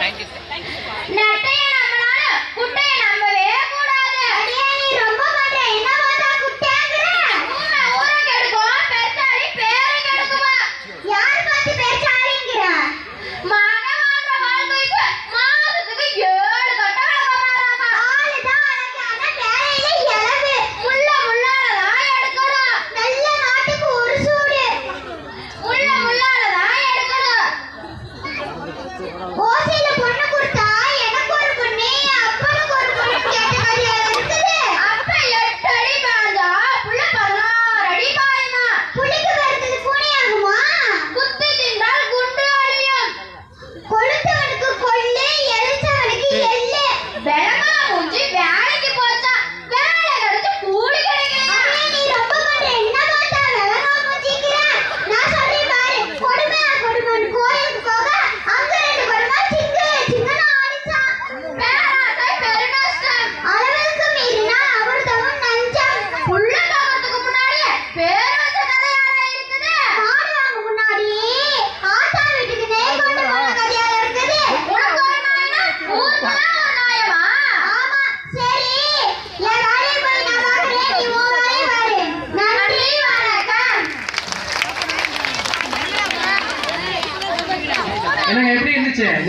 Thank you ஓசையில பொண்ணு கொடுத்தா எனக்கு எப்படி இருந்துச்சு?